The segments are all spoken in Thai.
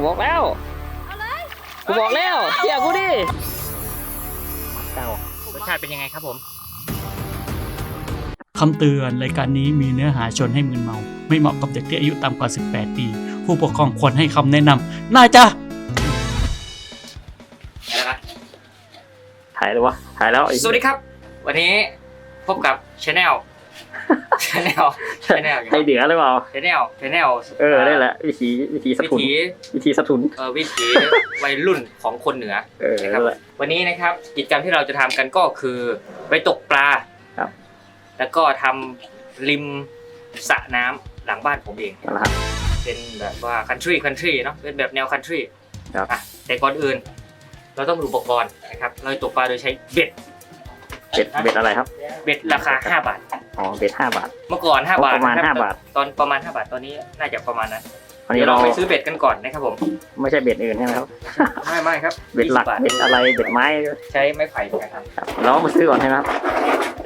กูบอกแล้วเอาเลยกูบอกแล้วเชื่อกูดิเก้ารสชาติเป็นยังไงครับผมคำเตือนรายการนี้มีเนื้อหาชวนให้มึนเมา ไม่เหมาะกับเด็กที่อายุต่ำกว่า 18 ปี ผู้ปกครองควรให้คำแนะนำน่าจะถ่ายเลยวะถ่ายแล้วไอ้สวัสดีครับ วันนี้พบกับชาแนล ชาแนลชาแนลให้เหนือหรือเปล่าชาแนลชาแนลเออได้แหละวิธีวิธีสะวิทุนถีวิธีสะทุนเอ่อวิถีวัยรุ่นของคนเหนือเออนะครับนั่นแหละวันนี้นะครับกิจกรรมที่เราจะทำกันก็คือไปตกปลาครับ แล้วก็ทำริมสระน้ำหลังบ้านผมเองนั่นแหละครับเป็นแบบว่า country country เนาะเป็นแบบแนว country ครับอะแต่ก่อนอื่น เราต้องมีอุปกรณ์นะครับ เราจะตกปลาโดยใช้เบ็ดเบ็ดเบ็ดอะไรครับ เบ็ดราคา 5 บาท อ๋อเบ็ดห้าบาท เมื่อก่อน5บาทประมาณนคห้าบาท ตอนประมาณ5บาทตอนนี้น่าจะประมาณนั้นวันนี้เดี๋ยวเราเราไปซื้อเบ็ดกันก่อนนะครับผมไม่ใช่เบ็ดอื่นใช่ไหมครับ ไม่ไม่ครับเบ็ดหลัก 20บาทเบ็ดอะไร เบ็ดไม้ใช้ไม้ไผ่กันครับครับเรามาซื้อก่อนใช่ไหมครับ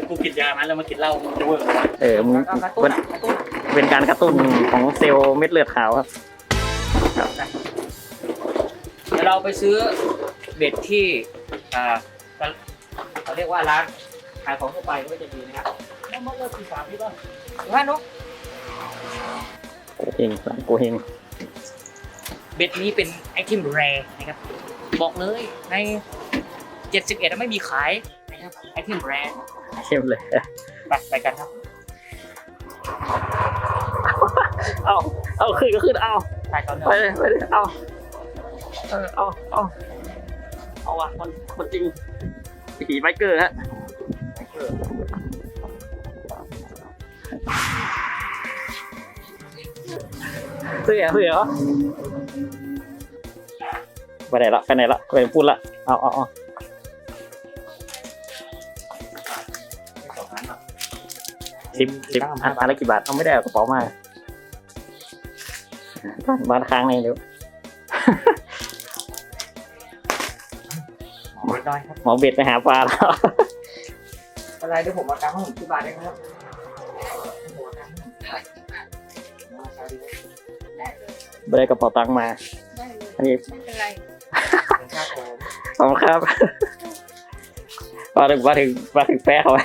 กูกินยามันแล้วมากินเหล้ามันจะเวิร์กเออมึงเอากระเป็ตุ้นนกระตุ้นเป็นการกระตุ้นของเซลล์เม็ดเลือดขาวครับ เดี๋ยวเราไปซื้อเบ็ดที่อ่าเขาเรียกว่าร้านขายของทั่วไปก็จะดีนะครับแล้ว มันเลิกที่สามที่บ้านว่านุ๊กโกเฮงร้านโกเฮงเบ็ดนี้เป็นไอเทมแรร์นะครับ บอกเลยใน71ไม่มีขายนะครับไอเทมแรร์เข้มเลยไปไปกันครับ เอาเอาขึ้นก็ขึ้นเอาถ่ายตอนเดิไปเลยไปเลยเอาเออเอาเอาเอาว่ะคนคนจริงขี่ไบเกอร์ฮะ เสื้อเสื้อเหรอไปไหนละไปไหนละไปพูดละเอาเอาเอาสิบสิบอันอันละกี่บาทเอาไม่ได้เอากระเป๋ามาบ้านบ้านค้างในเร็วเบ็ดน้อยครับหมอเบ็ดไปหาปลาแล้วอะไรเดี๋ยวผมมากางให้ผมที่บ้านได้ครับ ไม่ได้กระเป๋าตังค์มา ได้เลยอันนี้ไม่เป็นไรเป็นค่าโอมขอบคุณครับ มาถึงมาถึงมาถึงแป๊ะเขาไว้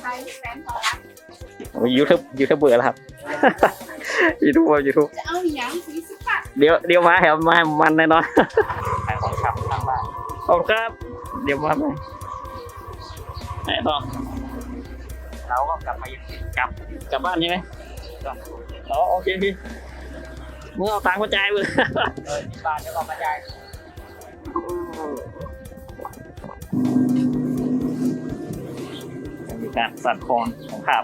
ใช้แฟนพอรักยูทูบยูทูบเบอร์แล้วครับ ยูทูบยูทูบจะเอาอย่างคุยสักปักเดี๋ยวเดี๋ยวมาแถวมามันแน่นอนขายของชำข้างบ้านขอบคุณครับ เดี๋ยวมาไหมไหนต่อ เราก็กลับมายังกลับกลับบ้านใช่ไหมอ๋อโอเคพี่มึงเอาตังค์มาจ่ายมึงเออที่บ้านเดี๋ยวเรามาจ่ายมีการสั่นคลอนของภาพ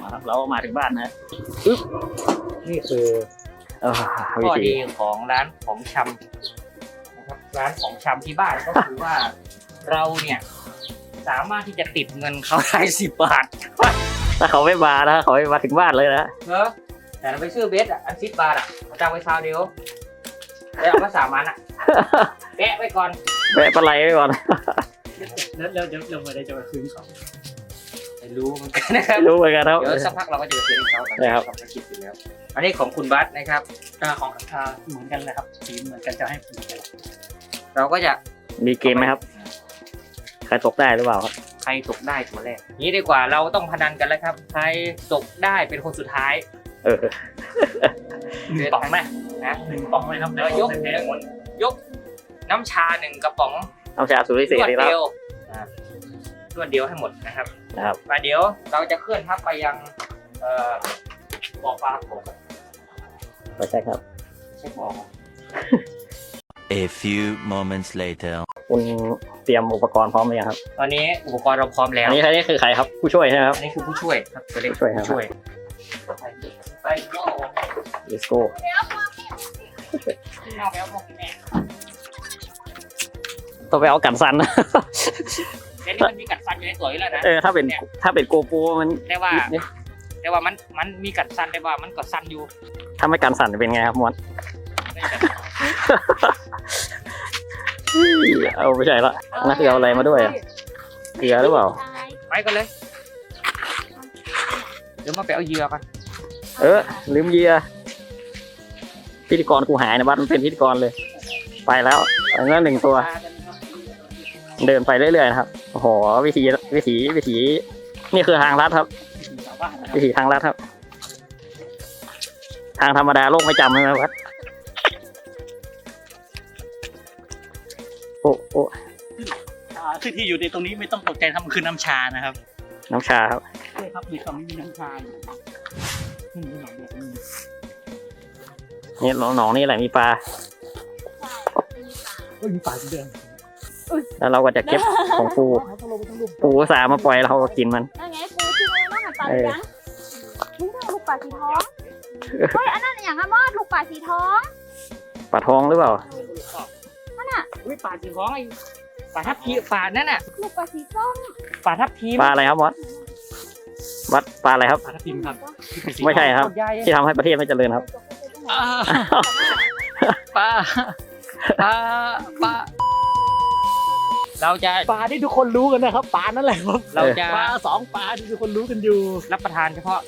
มาครับเรามาถึงบ้านนะฮะอึ๊บนี่คือเออวิข้อธีดีของร้านของชำนะครับร้านของชำที่บ้านก็คือว่า เราเนี่ย สามารถที่จะติดเงินเขาได้สิบบาทถ้าเขาไม่มานะเขาไม่มาถึงบ้านเลยนะเนอะแต่เราไปซื้อเบสอะอันสิบบาทอะเอาตังค์ไปซาวเดียวแล้วเอามาสามอันอะแกะไว้ก่อนแวะปลาไหลไว้ก่อนแล้วแล้วเดี๋ยวเราไม่ได้จะมาคืนเขาไม่รู้เหมือนกันนะครับไม่รู้เหมือนกันครับเดี๋ยวสักพักเราก็จะไปซื้อให้เขาได้ครับทำธุรกิจอยู่แล้ว อันนี้ของคุณบัสนะครับอ่าของอ่าเหมือนกันเลยครับสีเหมือนกันจะให้เหมือนกันเราก็จะมีเกมไหมครับ ใครตกได้หรือเปล่าครับ ใครตกได้ตัวแรกนี้ดีกว่าเราต้องพนันกันแล้วครับ ใครตกได้เป็นคนสุดท้ายเออหนึ่งป๋องไหมนะหนึ่งป๋องเลยครับแล้วยกแพ้หมดยก น้ำชาหนึ่งกระป๋องเอาชาสุริเศรษวดอีกแล้วเดียวอะรวดเดียวให้หมดนะครับนะครับมาเดี๋ยวเราจะเคลื่อนทัพไปยังเอ่อบ่อปลาผมไม่ใช่ครับใช่บ่อ A few moments later. คุณเตรียมอุปกรณ์พร้อมหรือยังครับตอนนี้อุปกรณ์เราพร้อมแล้วอันนี้ใครนี่คือใครครับผู้ช่วยใช่ไหมครับ อันนี้คือผู้ช่วยครับตัวเล็กผู้ช่วยครับช่วยไปก็ let's go เอาแล้วบอกแม่ต้องไปเอากันสันนะเดี๋ยวนี้มันมีกัดฟันอยู่ในตัวอยู่แล้วนะ เออถ้าเป็นถ้าเป็นโกโปรมันแต่ว่าแต่ว่ามันมันมีกัดฟันแต่ว่ามันก็สั้นอยู่ถ้าไม่กันสันเป็นไงครับมวนไม่แบบ เอาไม่ใช่ละนั่นคือเอาอะไรมาด้วยอะเกลือหรือเปล่า ไปกันเลยดี๋ยวมาไปเอาเหยื่อกันเออลืมเหยียพิธีกรกูหายนะบัสมันเป็นพิธีกรเลย ไปแล้วอันนั้นหนึ่งตัว เดินไปเรื่อยๆนะครับโอ้โหวิธีวิธีวิธีนี่คือทางลัดครับชาวบ้านนะครับวิธีทางลัดครับ ทางธรรมดาโลกไม่จำใช่ไหมวัด อ้โอ้อ่าที่ที่อยู่ในตรงนี้ไม่ต้องตกใจครับมันคือน้ำชานะครับน้ำชาครับ ใช่ครับในตรงนี้มีน้ำชาอยู่นี่มีหนองเดียวตรงนี้นี่หนองนี่แหละมีปลาเอ้ยมีป่าสีแดงแล้วเราก็จะเก็บของปูต้องลงไปต้องลงปูสามาปล่อยเราก็กินมัน นั่นไงปูที่มันต้องหันปลาหรือยังนี่ได้ลูกปลาสีทองเฮ้ยอันนั้นอย่างอะมอดลูกปลาสีทอง ปลาทองหรือเปล่านั่น น่ะอุ้ยปลาสีท้องไอ้ปลาทับทีปลานั่นน่ะลูกปลาสีส้มปลาทับทีมปลาอะไรครับวัดวัดปลาอะไรครับปลาทับทิมครับไม่ใช่ครับ ใหญ่ที่ทำให้ประเทศไม่เจริญครับ อ่าปลาปลาปลาเราจะปลาที่ทุกคนรู้กันนะครับปลานั่นแหละครับเราจะปลาสองปลาที่ทุกคนรู้กันอยู่ รับประทานเฉพาะ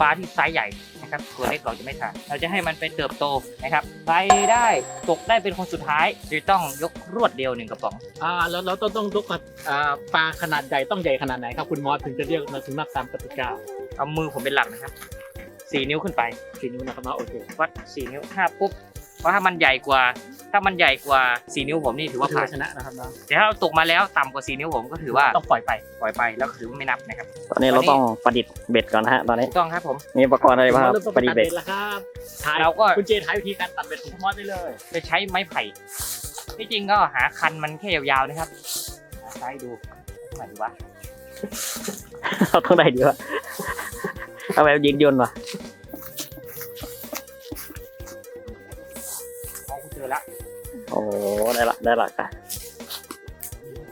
ปลาที่ไซส์ใหญ่ นะครับตัวเล็กเราจะไม่ทานเราจะให้มันไปเติบโตนะครับใครได้ตกได้เป็นคนสุดท้ายจะต้องยกรวดเดียวหนึ่งกระป๋องอ่าแล้วเราต้องต้องยกกับอ่าปลาขนาดใหญ่ต้องใหญ่ขนาดไหนครับคุณมอสถึงจะเรียกมาถึงนับตามกติกาเอามือผมเป็นหลักนะครับสี่นิ้วขึ้นไปสี่นิ้วนะครับเนาะโอเควัดสี่นิ้วห้าปุ๊บเพราะถ้ามันใหญ่กว่า ถ้ามันใหญ่กว่าสี่นิ้วผมนี่ถือว่าถือผ่านว่าชนะนะครับเนาะแต่ถ้าเราตกมาแล้วต่ำกว่าสี่นิ้วผมก็ถือว่าต้องปล่อยไปปล่อยไปแล้วถือว่าไม่นับนะครับ ตอนนี้เราต้องประดิษฐ์เบ็ดก่อนนะฮะตอนนี้ถูกต้องครับผมมีอุปกรณ์อะไรบ้างครับเริ่มต้นประดิษฐ์ตัเบ็ดแล้วครับถ่ายเราก็คุณเจถ่ายวิธีการตัดเบ็ดของคุณมอสได้เลยจะใช้ไม้ไผ่ที่จริงก็หาคันมันแค่ยาวๆนะครับหาใช้ดูเท่าไหร่ดีวะเราต้องได้ดีวะเอาแบบยืนยนต์วะ โอ้โหได้ละได้ละค่ะ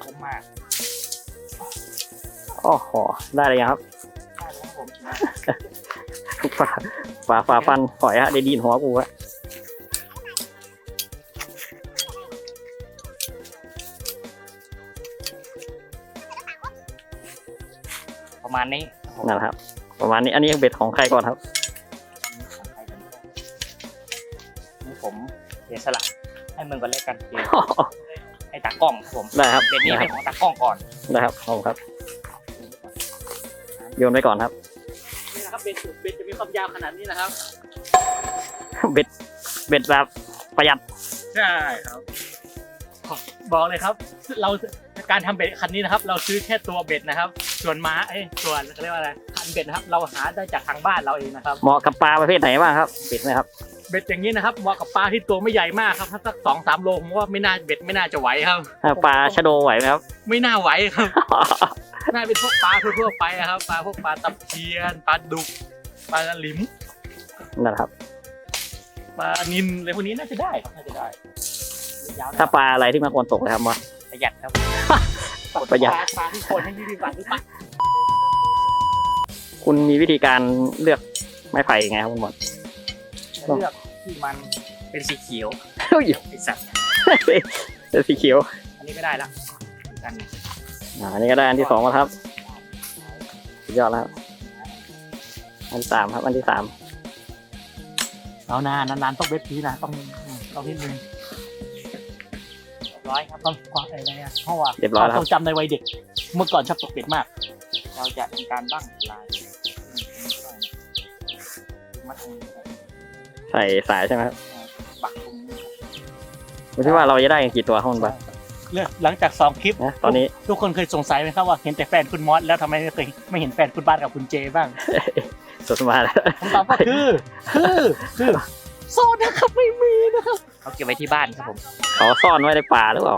คุ้มมากโอ้โหได้เลยยังครับได้แล้วครับผมฝาฝาฝาฟันหอยฮะได้ดีนหัวกูฮะประมาณนี้นั่นแหละครับ ประมาณนี้อันนี้เบ็ดของใครก่อนครับ นี่ผมเสียสละ ให้มึงกันเล็กกันเกมให้ตากล้องครับผมได้ครับเป็นนี้ได้คเป็รับนของตากล้องก่อนได้ครับขอบคุณครับโยนไปก่อนครับนี่นะครับเบ็ดเบ็ดจะมีความยาวขนาดนี้นะครับ เบ็ดเบ็ดแบบประหยัดใช่ครับ บอกเลยครับ เราการทำเบ็ดคันนี้นะครับ เราซื้อแค่ตัวเบ็ดนะครับ ส่วนม้าเอ้ยส่วนเขาเรียกว่าอะไรคันเบ็ดนะครับ เราหาได้จากทางบ้านเราเองนะครับเหมาะกับปลาประเภทไหนบ้างครับเบ็ดนะครับ เบ็ดอย่างนี้นะครับเหมาะกับปลาที่ตัวไม่ใหญ่มากครับถ้าสักสองสามโลผมว่าไม่น่าเบ็ดไม่น่าจะไหวครับถ้าปลาชะโดไหวไหมครับ ไม่น่าไหวครับน่าเป็นพวกปลาทั่วๆไปอะครับปลาพวกปลาตะเพียนปลาดุกปลาหลิมนั่นแหละครับปลานินอะไรพวกนี้น่าจะได้ครับน่าจะได้ยาวนะถ้าปลาอะไรที่มันควรตกนะครับมอสประหยัดครับประหยัดปลาปลาที่คนให้ยี่สิบบาทหรือเปล่าคุณมีวิธีการเลือกไม้ไผ่ยังไงครับคุณมอส เลือกที่มันเป็นสีเขียวเฮ้ยไอสัตว์เป็นสีเขียว อันนี้ก็ได้ละอีกอันหนึ่งอ่าอันนี้ก็ได้อันที่สองแล้วครับสุดยอดแล้วครับอันที่สามครับ อันที่สามเอานานนานๆต้องเบ็ดทีนะต้องต้องนิดนึงเรียบร้อยครับต้องความอะไรเนี่ยเพราะว่าเรียบร้อยแล้วต้องจำในวัยเด็ก เมื่อก่อนชอบตกเบ็ดมาก เราจะทำการบั้งลายมาตรงนี้ ใส่สายใช่ไหมครับปักตรงนี้ไม่ใช่ว่าเราจะได้กันกี่ตัวครับคุณบัสเลือกหลังจากสองคลิปนะตอนนี้ ทุกคนเคยสงสัยไหมครับว่าเห็นแต่แฟนคุณมอสแล้วทำไมไม่เคยไม่เห็นแฟนคุณบ้านกับคุณเจบ้างสดมาแล้วผมตอบว่าคือคือคือโซนนะครับไม่มีนะครับเขาเก็บไว้ที่บ้านครับผมเขาซ่อนไว้ในป่าหรือเปล่า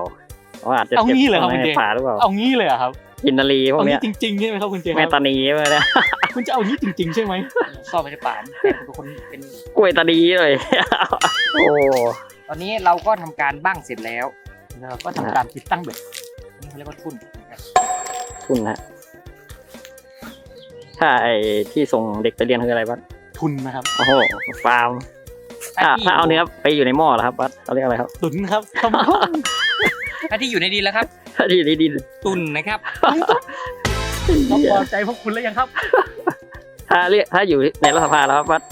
เขาอาจจะเอาเก็บงี้เลยครับไว้คุณในเจป่าหรือเปล่าเอางี้เลยเหรอครับกินนารีพวเอากเนี้งี้ยจริงๆใช่ไหมครับคุณเจคแม่รับตานีพวกเนี้ย คุณจะเอางี้จริง ๆ ใช่ไหมซ่อนไว้ในป่าแฟนเป็นคนเป็นกล้วยตานีเลย โอ้ตอนนี้เราก็ทำการบั้งเสร็จแล้วแล้วก็ทำการติดตั้งเบ็ดนี่เขาเรียกว่าทุ่นนะครับคุณนะถ้าไอ้ที่ส่งเด็กไปเรียนคืออะไรบัสทุนนะครับโอ้โหฟาร์มถ้าถ้าเอาเนื้อไปอยู่ในหม้อเหรอครับบัสเขาเรียกอะไรครับตุนครับทำถ้าที่อยู่ในดินแล้วครับ ถ้าที่ในดินตุนนะครับ ต้องพอใจพวกคุณแล้วยังครับ ถ้าเรียกถ้าอยู่ในรัฐสภาแล้วครับวัด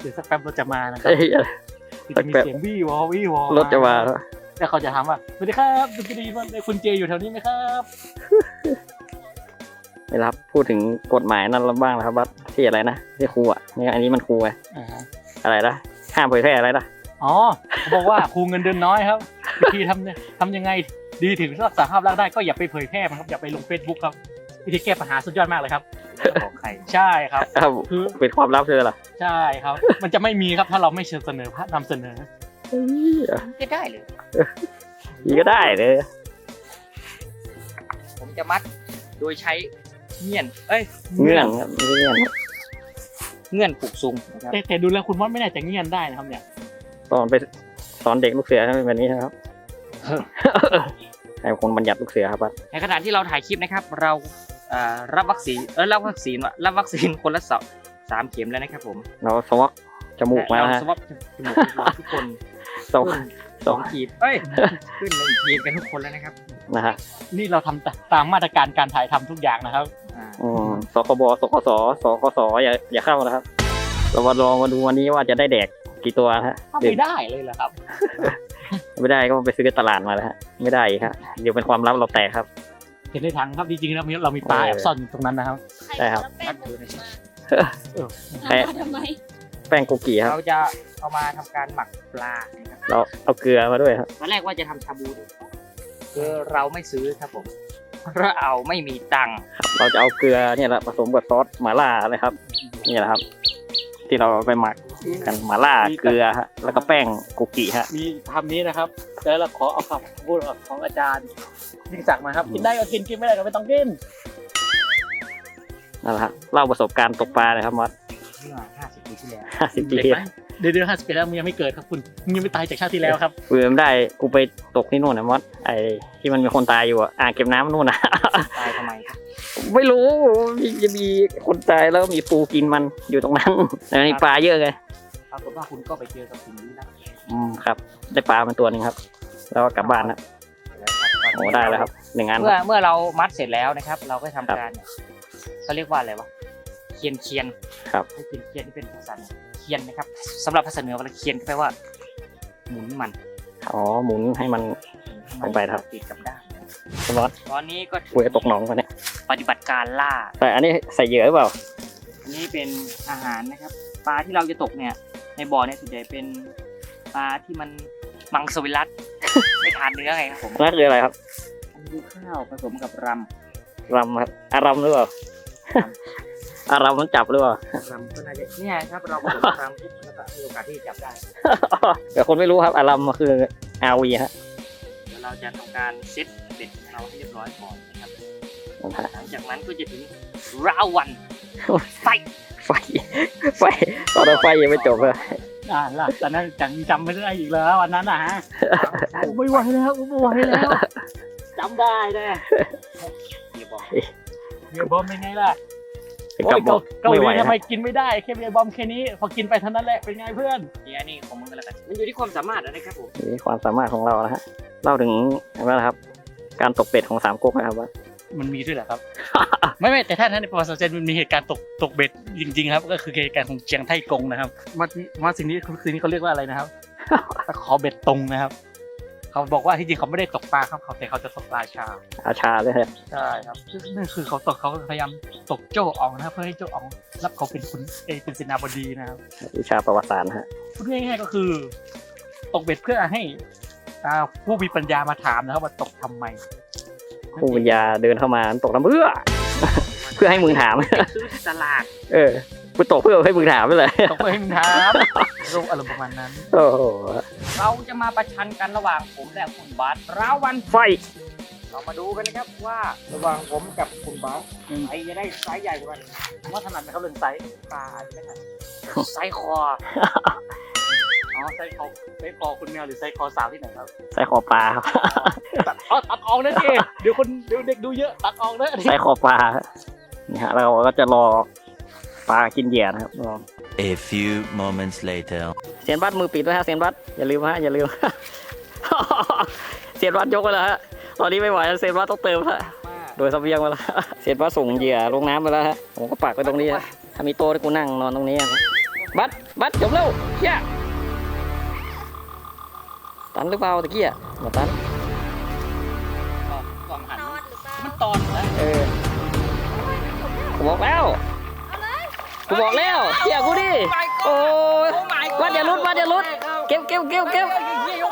เดี๋ยวสักแป๊บรถจะมานะครับเอ้ยจะมีเสียงวี่วอวี่วอรถจะมาแล้วแล้วเขาจะถามว่าสวัสดีครับคุณดีมันคุณเจอยู่แถวนี้ไหมครับไม่รับพูดถึงกฎหมายนั้นแล้วบ้างนะครับวัดที่อะไรนะที่ครูอะนี่อันนี้มันครูไงอ่าฮะอะไรนะห้ามเผยแพร่อะไรนะอ๋อเขาบอกว่าครูเงินเดือนน้อยครับวิธีทำเนี่ยทำยังไง ดีถึงรักษาภาพลักษณ์ได้ก็อย่าไปเผยแพร่มันครับอย่าไปลงเฟซบุ๊กครับวิธีแก้ปัญหาสุดยอดมากเลยครับบอกใครใช่ครับอ้าวคือเป็นความลับเลยเหรอใช่ครับ มันจะไม่มีครับถ้าเราไม่เสนอภาพนำเสนอก็ได้เลย นี่ก็ได้เลยผมจะมัดโดยใช้เงื่อน เอ้ยเงื่อนครับเงื่อนเงื่อนปลูกซุงนะครับแต่แต่ดูแล้วคุณมอดไม่น่าจะเงียนได้นะครับเนี่ย ตอนไปสอนเด็กลูกเสือให้เป็นแบบนี้นะครับ ให้คนบัญญัติลูกเสือครับวัดในขณะที่เราถ่ายคลิปนะครับ เราเอ่อรับวัคซีนเออรับวัคซีนวะรับวัคซีนคนละสองสามเข็มแล้วนะครับผมเราสวอกจมูกมาเราแล้วฮะสวอปจมูกทุกคนสวอกขึ้นสสอองงขีดเอ้ยขึ้นหนึ่งขีดกันทุกคนแล้วนะครับนะฮะนี่เราทำตามมาตรการการถ่ายทำทุกอย่างนะครับ อ่าอืมสคบสคสสคสอย่าอย่าเข้านะครับ เรามาลองมาดูวันนี้ว่าจะได้แดกกี่ตัวนะฮะถ้าไม่ได้เลยเหรอครับ ไม่ได้ก็ไปซื้อตลาดมาแล้วฮะไม่ได้อีกครับเดี๋ยวเป็นความลับเราแตกครับ เห็นในถังครับจริงๆแล้วเรามีปลาเออแอบซ่อนอยู่ตรงนั้นนะครับใช่ครับแป้งผมมาแป้งเอามาทำไมแป้งโกกีครับเราจะเอามาทำการหมักปลานะครับเราเอาเกลือมาด้วยครับตอนแรกว่าจะทำชาบูด้วยคือเราไม่ซื้อครับผมเราเอาไม่มีตังค์เราจะเอาเกลือเนี่ยแหละผสมกับซอสหม่าล่าเลยครับ นี่แหละครับ ที่เราไปหมัก กันหม่าล่าเกลือฮะแล้วก็แป้งโกกิฮะมีทำนี้นะครับแล้วเราขอเอาคำพูดของอาจารย์ยิ่งศักดิ์มาครับกินได้ก็กินกินไม่ได้ก็ไม่ต้องกินนั่นแหละครับเล่าประสบการณ์ตกปลาเลยครับมัดเมื่อ50ปีที่แล้วห้าสิบปีเด็กไหมเดือนเดือนห้าสิบปีแล้วมึงยังไม่เกิดครับคุณมึงยังไม่ตายจากชาติที่แล้วครับเบื่อไม่ได้กูไปตกที่นู่นนะมัดไอ้ที่มันมีคนตายอยู่อะอ่างเก็บน้ำนู่นนะตายทำไมครับ ไม่รู้มีจะมีคนตายแล้วมีปูกินมันอยู่ตรงนั้นแต่มีปลาเยอะไงปรากฏว่าคุณก็ไปเจอกับสิ่งนี้นะอืมครับ ได้ปลามาตัวหนึ่งครับ แล้วก็กลับบ้านนะโอ้ได้แล้วครับหนึ่งอัน เมื่อเมื่อเรามัดเสร็จแล้วนะครับ เราก็ทำการเนี่ยเขาเรียกว่าอะไรวะเคียนเคียนครับให้เคียนเคียนที่เป็นภาษาเหนือเคียนนะครับสำหรับภาษาเหนือเวลาเคียนก็แปลว่า หมุนมันอ๋อหมุนให้มันลงไปครับติดกับด้ามสมอตตอนนี้ก็กูจะตกหนองกันเนี่ย ปฏิบัติการล่า แต่อันนี้ใส่เหยื่อหรือเปล่า อันนี้เป็นอาหารนะครับ ปลาที่เราจะตกเนี่ย ในบ่อเนี่ยส่วนใหญ่เป็นปลาที่มันมังสวิรัตไม่ทานเนื้อไงครับผมนั่นคืออะไรครับอันนี้คือข้าวผสมกับรรำครับอารำหรือเปล่าอารำมันจับหรือเปล่าำรำก็น่าจะเนี่ยครับเราผสมกับรำปุ๊บแล้วก็มีโอกาสที่จะจับได้แต่คนไม่รู้ครับอารำมันคืออาวีฮะเดี๋ยวเราจะทำการเซตเบ็ดของเราให้เรียบร้อยก่อนนะครับนะฮะ หลังจากนั้นก็จะถึงราววันไฟไฟไฟตอนนั้นไฟยังไม่จบเลยอ่าล่ะตอนนั้นจังจำไม่ได้อีกแล้ววันนั้นนะฮะไม่ไหวแล้วไม่ไหวแล้วจำได้แน่เดี๋ยวบอกเบียร์บอมเป็นไงล่ะถึงโอ้กัยบบอกเกาหไม่ลีไหวทำไมฮะกินไม่ได้แค่เบียร์บอมแค่นี้พอกินไปเท่านั้นแหละเป็นไงเพื่อนเนี่ยนี่ของมึงกันแล้วกันมันอยู่ที่ความสามารถนะครับผมนี่ความสามารถของเรานะฮะเล่าถึงอะไรนะครับ การตกเป็ดของสามก๊กนะครับว่า มันมีด้วยเหรอครับ ไม่ไม่แต่ถ้าท่านในประวัติศาสตร์มันมีเหตุการณ์ตกตกเบ็ดจริง ๆ ครับ ก็คือเหตุการณ์ของเจียงไทกงนะครับ มามาสิ่งนี้สิ่งนี้เขาเรียกว่าอะไรนะครับตะขอเบ็ดตรงนะครับ เขาบอกว่าที่จริงเขาไม่ได้ตกปลาครับเขาแต่เขาจะตกปลาชาอาชาเลยฮะใช่ครับนั่นคือเขาตกเขาพยายามตกโจ้อองนะครับ เพื่อให้โจ้อองรับเขาเป็นคุณเอยเป็นเสนาบดีนะครับวิชาประวัติศาสตร์นะฮะพูดง่ายๆก็คือตกเบ็ดเพื่อให้อ่าผู้มีปัญญามาถามนะครับว่าตกทำไม ผู้ปัญญาเดินเข้ามาตกน้ำเพื่อ เพื่อให้มึงถาม ซื้อที่ตลาดเออกูตกเพื่อให้มึงถามไปเลยตกเพื่อให้มึงถามรูปอารมณ์ประมาณนั้น โอ้โหเราจะมาประชันกันระหว่างผมและคุณบาสราววันไฟ เรามาดูกันนะครับว่าระหว่างผมกับคุณบาสใครจะได้ไซส์ใหญ่กว่ากันผมว่าถนัดนะครับเรื่องไซส์ปลาใช่ไหมครับไซส์คอ อ๋อไซส์คอไซส์คอคุณแมวหรือไซส์คอสาวที่ไหนครับใส่คอปลาครับตัดอ๋อตัดออกนะดิเดี๋ยวคนเดี๋ยวเด็กดูเยอะตัดออกนะอันนี้ใส่คอปลานี่ฮะเราก็จะรอปลากินเหยื่อนะครับรอ A few moments later. เซียนบัตมือปิดด้วยฮะเซียนบัตอย่าลืมฮะอย่าลืม เซียนบัตยกไปแล้วฮะตอนนี้ไม่ไหวแล้วเซียนบัตต้องเติมฮะว่าโดยเสบียงมาแล้วเสร็จว่าส่งเหยื่อลงน้ำไปแล้วฮะผมก็ปักไว้ตรงนี้ฮะถ้ามีโต๊ะให้กูนั่งนอนตรงนี้อะบัดบัดจบแล้วเฮีย ตันหรือเปล่าตะกี้อะหมดตันกล่องหันนอนหรือเปล่ามันตอนนะเออกูบอกแล้วเอาเลยกูบอกแล้วเฮียกูดิโอ้ยวัดอย่าลุดวัดอย่าลุดเก็บเก็บเก็บเก็บ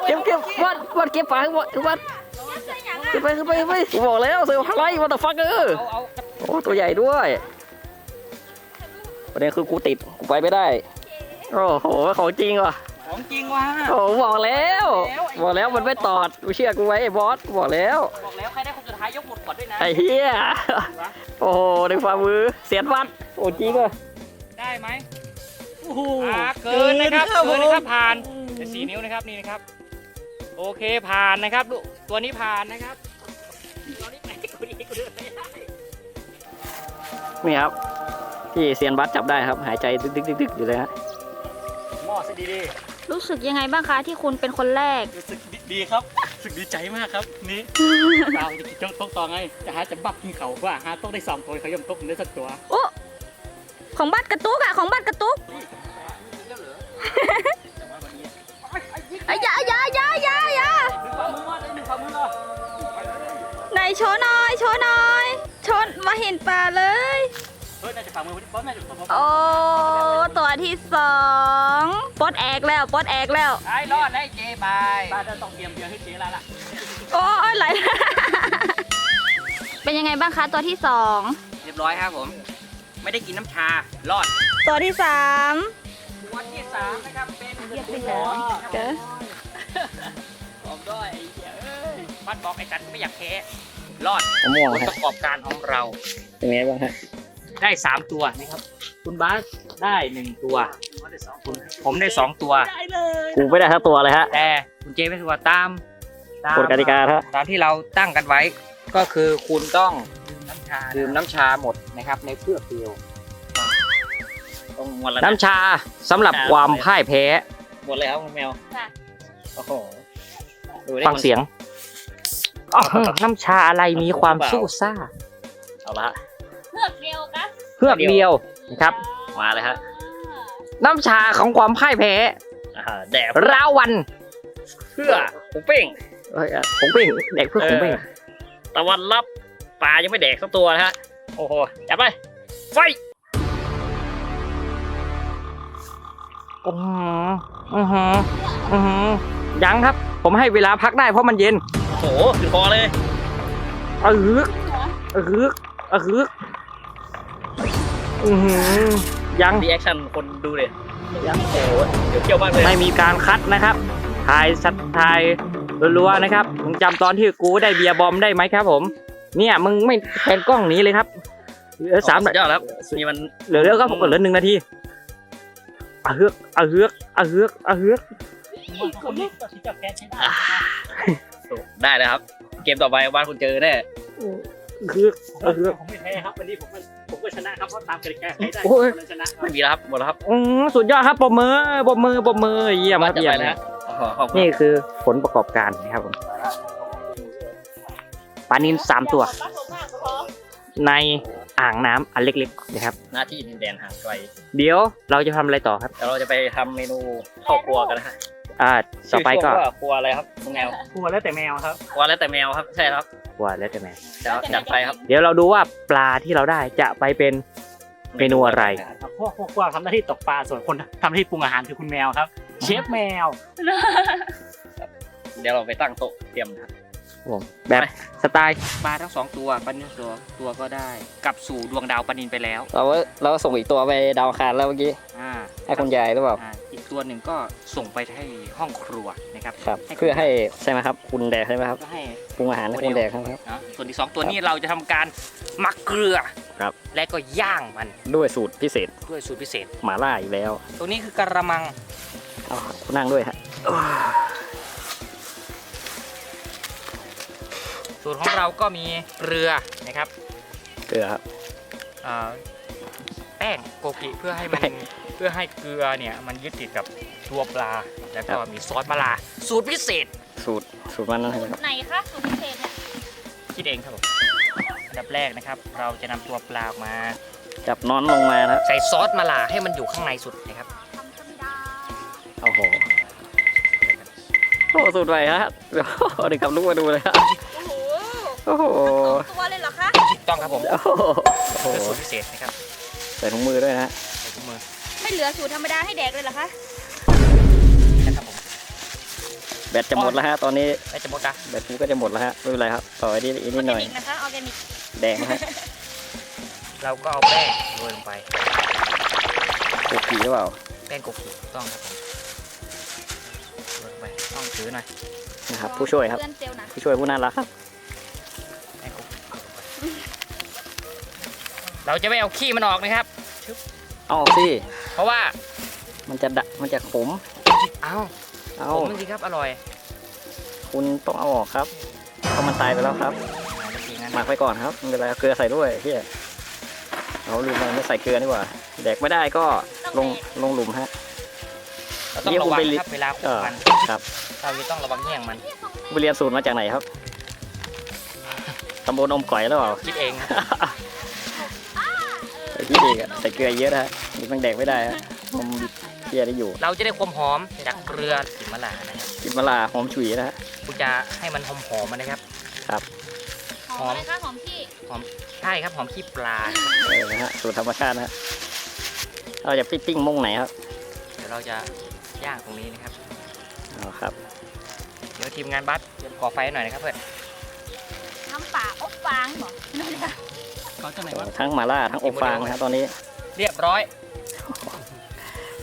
เก็บเก็บวัดวัดเก็บฝาวัดวัดใส่หยังขึ้นไปขึ้นไปขึ้นไปกูบอกแล้วเซอร์ไพรส์วัตถุฟักเกอร์เอาเอาโอ้ตัวใหญ่ด้วยประเด็นคือกูติดกูไปไม่ได้โอ้โหของจริงว่ะ ของจริงว่ะโอ้โหบอกแล้ว บอกแล้วมันไม่ตอดกูเชื่อกูไว้ไอ้บอสกูบอกแล้ว บอกแล้วใครได้คนสุดท้ายยกหมดก่อนด้วยนะไอ้เหี้ย โอ้โหในฝ่ามือเสียดวัดโอ้จริงอะได้ไหมโอ้โหอ่าเกินนะครับเกินนะครับผ่านเป็นสี่นิ้วนะครับนี่นะครับ โอเคผ่านนะครับลูกตัวนี้ผ่านนะครับตัวนี้ไหนกูดีกูเดินไม่ได้นี่ครับที่เซียนบัสจับได้ครับ หายใจดึกดึกดึกดึกอยู่เลยฮะหม้อซะดี รู้สึกยังไงบ้างคะที่คุณเป็นคนแรกๆรู้สึกดีดีครับรู้สึกดีใจมากครับนี่เราจะกินโจ๊กโต๊ะต่อไงจะหาจะบักกินเขาว่าหาโต๊ะได้สองตัวเขาย่อมโต๊ะได้สักตัวโอ้ของบัตรกระตุกอะของบัตรกระตุกไอ้ยาอยาอยาอยาอยาหนึ่งฝ่ามือมาได้หนึ่งฝ่ามือเหรอไหนโชว์หน่อยโชว์หน่อยโชว์มาเห็นปลาเลย โอ้ตัวที่สองปลดแอกแล้วปลดแอกแล้วไอ้รอดได้เจไปบ้านจะต้องเตรียมเบียร์ให้เจ๊แล้วล่ะโอ้ยไหลเป็นยังไงบ้างคะตัวที่สองเรียบร้อยครับผม ไม่ได้กินน้ำชารอด ตัวที่สามตัวที่สามนะครับเป็นเรียบไปแล้วเด้อบอกด้วยไอ้เหี้ยเอ้ยบ้านบอกไอ้จันไม่อยากแพ้รอดมะม่วงผลฮะประกอบการของเราเป็นไงบ้างฮะ ได้สามตัวนะครับ คุณบาสได้หนึ่งตัวคุณผมได้สองตัว กูไม่ได้ทั้งตัวเลยฮะ แต่คุณเจไม่ถือว่าตามตามกฎกติกาฮะตามที่เราตั้งกันไว้ ก็คือคุณต้องดื่มน้ำชาหมดนะครับ ในเพื่อกเดียวต้องหมดแล้วน้ำชาสำหรับความพ่ายแพ้ หมดเลยครับคุณแมวโอ้โหดูได้ฟังเสียงอ้าวน้ำชาอะไรมีความสู้ซ่า เอาละฮะเลือกเดียว กันเพื่อกเดียวนะครับ มาเลยฮะน้ำชาของความพ่ายแพ้อ่าแดกราวันเพื่อผงเป้งเอ้ยผงเป้งแดกเพื่อผงเป้งตะวันรับปลายังไม่แดกสักตัวนะฮะโอ้โหจับไปไฟอือหืออือหืออือหือยังครับ ผมให้เวลาพักได้เพราะมันเย็นโอ้โหถึงคอเลยเออเออเออ อือหือยัง รีแอคชั่นคนดูเลยยังโอ้โหเดี๋ยวเกี่ยวมากเลยไม่มีการคัดนะครับ ถ่ายสัตว์ถ่ายรัวๆนะครับมึงจำตอนที่กูได้เบียร์บอมได้ไหมครับ ผม เนี่ยมึงไม่แทนกล้องหนี้เลยครับ เหลือสามสุดยอดแล้วนี่มันเหลือเรื่องก็ผมเหลือหนึ่งนาทีอะเฮือกอะเฮือกอะเฮือกอะเฮือกคนนี้ตัวที่จับแก๊สใช้ได้ได้แล้วครับ เกมต่อไปบ้านคุณเจอแน่ อะเฮือกอะเฮือ ผมไม่แพ้ครับวันนี้ผมก็ผมก็ชนะครับเพราะตามกติกาใช้ได้โอ้ยผมเลยชนะไม่มีแล้วครับหมดแล้วครับอืมสุดยอดครับปรบมือปรบมือปรบมือเยี่ยมครับเยี่ยมนะฮะโอ้โหขอบคุณนี่คือผลประกอบการนะครับผมปลานินสามตัว ในอ่างน้ำอันเล็กๆนะครับ หน้าที่ดินแดนห่างไกลเดี๋ยวเราจะทำอะไรต่อครับ เดี๋ยวเราจะไปทำเมนูข้าวครัวกันนะฮะ อ่าต่อไปก็ชื่ช่วงว่าครัวอะไรครับคุณแมวกลัวแล้วแต่แมวครับ ครัวแล้วแต่แมวครับใช่ครับว่าแล้วแต่แม่เดี๋ยวจัดไปครับเดี๋ยวเราดูว่าปลาที่เราได้จะไปเป็น เมนูอะไร ครับพวกพวกพวกทำหน้าที่ตกปลาส่วนคนทำหน้าที่ปรุงอาหารคือคุณแมวครับ เชฟแมวเดี๋ยวเราไปตั้งโต๊ะเตรียมนะครับผมแบบสไตล์ปลาทั้งสองตัวปลานินตัวตัวก็ได้กลับสู่ดวงดาวปลานินไปแล้วเราเราส่งอีกตัวไปดาวอังคารแล้วเมื่อกี้อ่าให้คุณยายหรือเปล่า อ่าอีก ตัวหนึ่งก็ส่งไปให้ห้องครัวนะครับครับเพื่อให้ใช่ไหมครับคุณแดกใช่ไหมครับก็ให้ปรุงอาหารให้คุณแดกครับนะส่วนที่สองตัวนี้เราจะทำการหมักเกลือครับ และก็ย่างมันด้วยสูตรพิเศษด้วยสูตรพิเศษ หมาล่าอีกแล้วตรงนี้คือกระมังเอาคุณนั่งด้วยฮะสูตรของเราก็มีเกลือนะครับเกลือครับอ่าแป้งโกกิเพื่อให้มันแป้ง เพื่อให้เกลือเนี่ยมันยึดติดกับตัวปลา แล้วก็ครับมีซอสปลาร้าสูตรพิเศษ สูตรสูตรมันนั่นใช่ไหมครับไหนคะสูตรพิเศษเนี่ยคิดเองครับผมอันดับแรกนะครับ เราจะนำตัวปลาออกมา จับนอนลงมานะครับใส่ซอสมาลาให้มันอยู่ข้างในสุดนะครับทำก็ไม่ได้โอ้โหโอ้สุดไปฮะเดี๋ยวเดี๋ยวกลับลูกมาดูเลยฮะโอ้โหโอ้โหสองตัวเลยเหรอคะถูกต้องครับผมโอ้โหโอ้โหเพื่อสูตรพิเศษนะครับใส่ถุงมือด้วยนะฮะใส่ถุงมือ ไม่เหลือสูตรธรรมดาให้แดกเลยเหรอคะ นะครับผมแบตจะหมดแล้วฮะตอนนี้แล้วจะหมดนะแบตกูก็จะหมดแล้วฮะไม่เป็นไรครับต่อไปนิดอีกนิดหน่อยออร์แกนิกนะคะออร์แกนิกแดงนะฮะเราก็เอาแป้งโรยลงไปกุกกี้หรือเปล่าแป้งโกกิถูกต้องครับผมโรยลงไปต้องถือหน่อยนะครับผู้ช่วยครับ เพื่อนเซลล์นะผู้ช่วยผู้น่ารักครับแป้งโกกิลงไปเราจะไม่เอาขี้มันออกนะครับ เอาสิ เพราะว่ามันจะดะมันจะขม เอ้าเอาผมนึงสิครับอร่อยคุณต้องเอาออกครับเพราะมันตายไปแล้วครับอ่าโอเคงั้นหมักไปก่อนครับไม่เป็นไรเอาเกลือใส่ด้วยพี่เอาลืมไปไม่ใส่เกลือดีกว่าแดกไม่ได้ก็ลงลงหลุมฮะเราต้องนี่ระคุณวังไปลิครับเวลาคุเอกอมันครับเราจะต้องระวังแย่งมันไปเรียนสูตรมาจากไหนครับตำบลอมก่อยหรือเปล่าคิดเองครับไอ้พี่เอกอะใส่เกลือเยอะนะฮะ นี่มันแดกไม่ได้ฮะมันเพี้ยได้อยู่เราจะได้ความหอมจากเกลือสิมะลานะครับกินมะลาหอมฉุยนะฮะคุณจะให้มันหอมหอมๆมันนะครับ หอมอะไรคะหอมพี่ใช่ครับหอมขี้ปลา เออนะฮะสูตรธรรมชาตินะฮะเราจะปิ้งปิ้งมุ่งไหนครับเดี๋ยวเราจะย่างตรงนี้นะครับ อ๋อครับ เดี๋ยวทีมงานบัสก่อไฟหน่อยนะครับเพื่อนน้ำป่าอบฟางบอกนั่นเลยค่ะเขาจะไหนวะ ทั้งหมาล่าทั้งอบฟางนะฮะตอนนี้ เรียบร้อย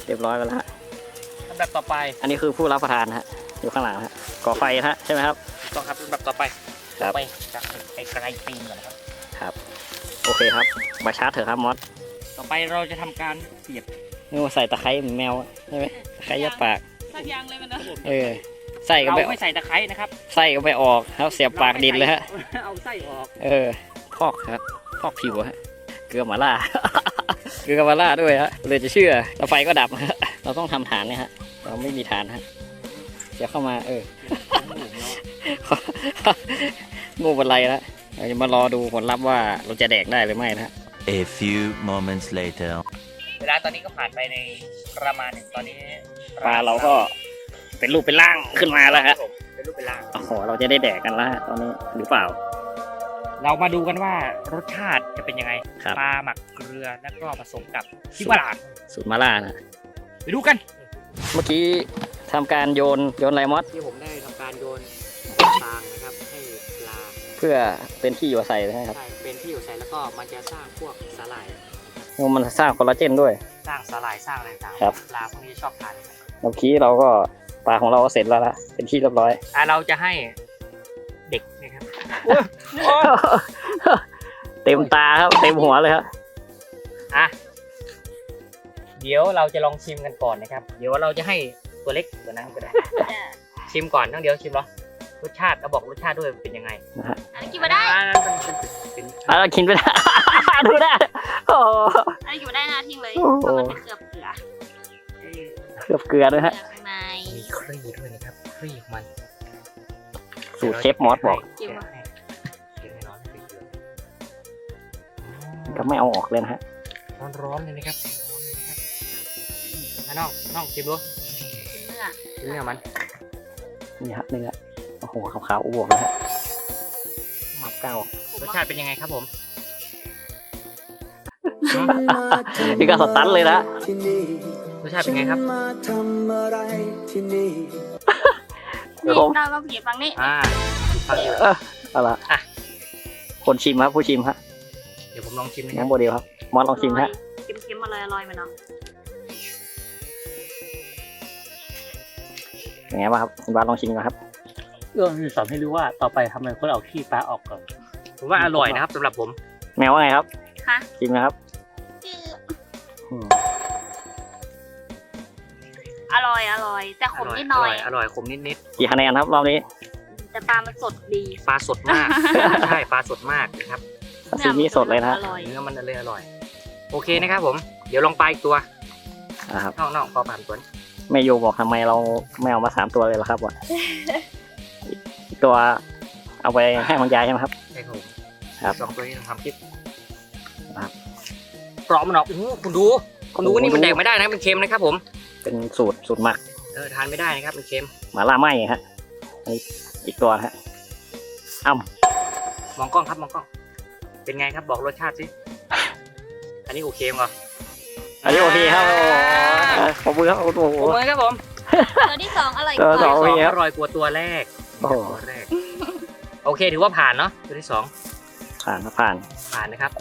เรียบร้อยไปแล้วฮะลำดับต่อไปอันนี้คือผู้รับประทานนะฮะอยู่ข้างหลังนะฮะก่อไฟนะฮะใช่ไหมครับถูกต้องครับลำดับต่อไปครับต่อไปจากไอ้ไกลปีนก่อนนะครับ ครับโอเคครับมาชาร์จเถอะครับมอสต่อไปเราจะทำการเสียบนี่ว่าใส่ตะไคร้เหมือนแมวอะใช่ไหมตะไคร้ยัดปาก สักอย่างเลยมันนะเออใส่ก็เราไปไม่ใส่ตะไคร้นะครับใส่ก็ไปออกครับเสียบปากดินเลยฮะเอาไส้ออก เออ พอกครับ พอกผิวฮะ เกลือหมาล่า เกลือหมาล่าด้วยฮะเลยจะเชื่อแล้วไฟก็ดับฮะเราต้องทำฐานเนี่ยฮะ เราไม่มีฐานฮะเสียบเข้ามาเอองูเป็นไรละเราจะมารอดูผลลัพธ์ว่าเราจะแดกได้หรือไม่นะฮะ A few moments later. เวลาตอนนี้ก็ผ่านไปในประมาณหนึ่งตอนนี้ปลาเราก็เป็นรูปเป็นร่างขึ้นมาแล้วฮะผมเป็นรูปเป็นร่างโอ้โหเราจะได้แดกกันแล้วฮะตอนนี้หรือเปล่า เรามาดูกันว่ารสชาติจะเป็นยังไงครับ ปลาหมักเกลือแล้วก็ผสมกับชิวาลาสูตรมาล่านะไปดูกัน เมื่อกี้ทำการโยนโยนไลมอสที่ผมได้ทำการโยนตางนะครับ ให้ปลาเพื่อเป็นที่อยู่อาศัยนะครับใช่เป็นที่อยู่ใส่แล้วก็มันจะสร้างพวกสาหร่าย มันสร้างคอลลาเจนด้วย สร้างสาหร่ายสร้างอะไรต่างครับ ปลาพวกนี้ชอบทานนะครับเมื่อกี้เราก็ปลาของเราก็เสร็จแล้วละเป็นที่เรียบร้อย อะเราจะให้เด็กนะครับ เต็มตาครับ เต็มหัวเลยครับอะเดี๋ยวเราจะลองชิมกันก่อนนะครับ เดี๋ยวเราจะให้ตัวเล็กตัวนั้นก็ได้ชิมก่อนทั้งเดียวชิมเหรอรสชาติเราบอกรสชาติด้วยเป็นยังไงอันนี้กินมาได้อ่ามันเป็นเป็นอะเรากินไปได้ดูได้โอ้โหอันนี้กินมาได้นะทิ้งเลยโอ้โหเพราะมันเป็นเกลือเกลือเกือบเกลือด้วยเกลืฮะอข้างในมีครีด้วยนะครับครีของมัน สูตรเชฟมอสบอกเก็บให้เก็ ก็ไม่เอาออกเลยนะฮะ ร้อนร้อนๆเลยนะครับร้อนเลยนะครับอะน้องน้องชิมดูเนื้อชิมเนื้อมันนี่ฮะเนื้อโอ้โหขาวๆอ้วกนะฮะหมักเก้ารสชาติเป็นยังไงครับผม นี่ก็สตันเลยนะรสชาติเป็นไงครับ นี่ผม เราเราเก็บฟังนี่อ่าฟังอยู่เอาละอะ คนชิมครับผู้ชิมฮะ เดี๋ยวผมลองชิมนะคน้รัอบงโมเดลครับ มอสลองชิมฮะเค็มๆมาเลยอร่อยไหมเนาะเป็นไงบ้างครับคุณบาสลองชิมกันครับ เรื่องที่สอนให้รู้ว่าต่อไปทำไมคนเอาขี้ปลาออกก่อน ผมว่าอร่อยนะครับสำหรับผม แมวว่าไงครับ ค่ะชิมนะครับอืมอร่อยอร่อยแต่ขมนิดหน่อย อร่อยขมนิดกี่คะแนนครับรอบนี้ แต่ปลามันสดดี ๆปลาสดมาก ใช่ปลาสดมากนะครับ ซาซิมิสดเลยนะฮะอร่อยเนื้อมันเลยอร่อย โอเคนะครับผม เดี๋ยวลองปลาอีกตัวนะครับน้องน้องขอปลาอีกตัวแม่โยบอกทำไมเราไม่เอามาสามตัวเลยล่ะครับวะอีกตัวเอาไปให้ของยายใช่ไหมครับใช่ครับผมครับสองตัวนี้ทำคลิปครับกรอบมันออกโอ้โหคุณดูคุณดูนี่มันแดกไม่ได้นะมันเค็มนะครับ ผม เป็นสูตรสูตรหมักเออทานไม่ได้นะครับมันเค็มหมาล่าไหมฮะอันนี้อีกตัวนะฮะอ้มองกล้องครับมองกล้อง เป็นไงครับบอกรสชาติสิ อันนี้โอเคมั้งำอันนี้โอเคครับโอ้โหขอบคุณครับโอ้โหโอ้ยครับผมตัวที่สองอะไรตัวสองสโอองเคครับอร่อยกว่าตัวแรกโอ้โหตัวแรก โอเคถือว่าผ่านเนาะตัวที่สองผ่านครับผ่าน ผ่านนะครับ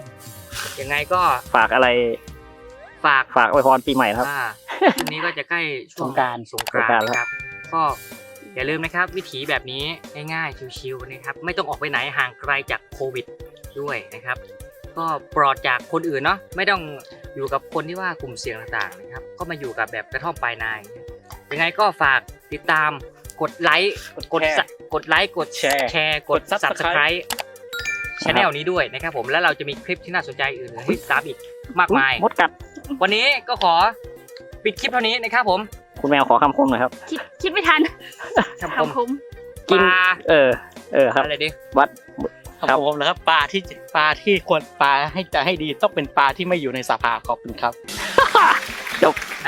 ยังไงก็ฝากอะไรฝาก ฝากอวยพรปีใหม่นะครับ ว่าช่วงนี้ก็จะใกล้ช่วสงงกรานต์ สงกรานสงกรานต์ต์แล้วนะครับ ก็อย่าลืมนะครับ วิถีแบบนี้ง่ายๆชิวๆนะครับ ไม่ต้องออกไปไหนห่างไกลจากโควิด ด้วยนะครับ ก็ปลอดจากคนอื่นเนาะไม่ต้องอยู่กับคนที่ว่ากลุ่มเสี่ยงต่างๆนะครับ ก็มาอยู่กับแบบกระท่อมปลายนาอย่างเงี้ยยังไงก็ฝากติดตามกดไลค์กดแชร์สะกดไลค์กดแชร์แชร์กดกด Subscribe subscribe ช anel นี้ด้วยนะครับผมแล้วเราจะมีคลิปที่น่าสนใจอื่นให้ตามอีกมากมายมดกัดวันนี้ก็ขอปิดคลิปเท่านี้นะครับผม คุณแมวขอคำคมหน่อยครับ คิดคิดไม่ทันคำคมคำคมกินปลาเออ เออครับอะไรดิวัด ครับผมนะครับปลาที่ปลาที่ควรปลาให้จะให้ดีต้องเป็นปลาที่ไม่อยู่ในสภาขอบคุณครับ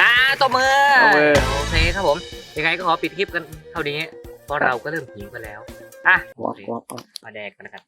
อ่าตบมือตบมือ โอเคครับผมยังไงก็ขอปิดคลิปกันเท่านี้เพราะเราก็เริ่มหิวกันแล้วอะว้าวว้าวว้าวมาแดกกันนะครับ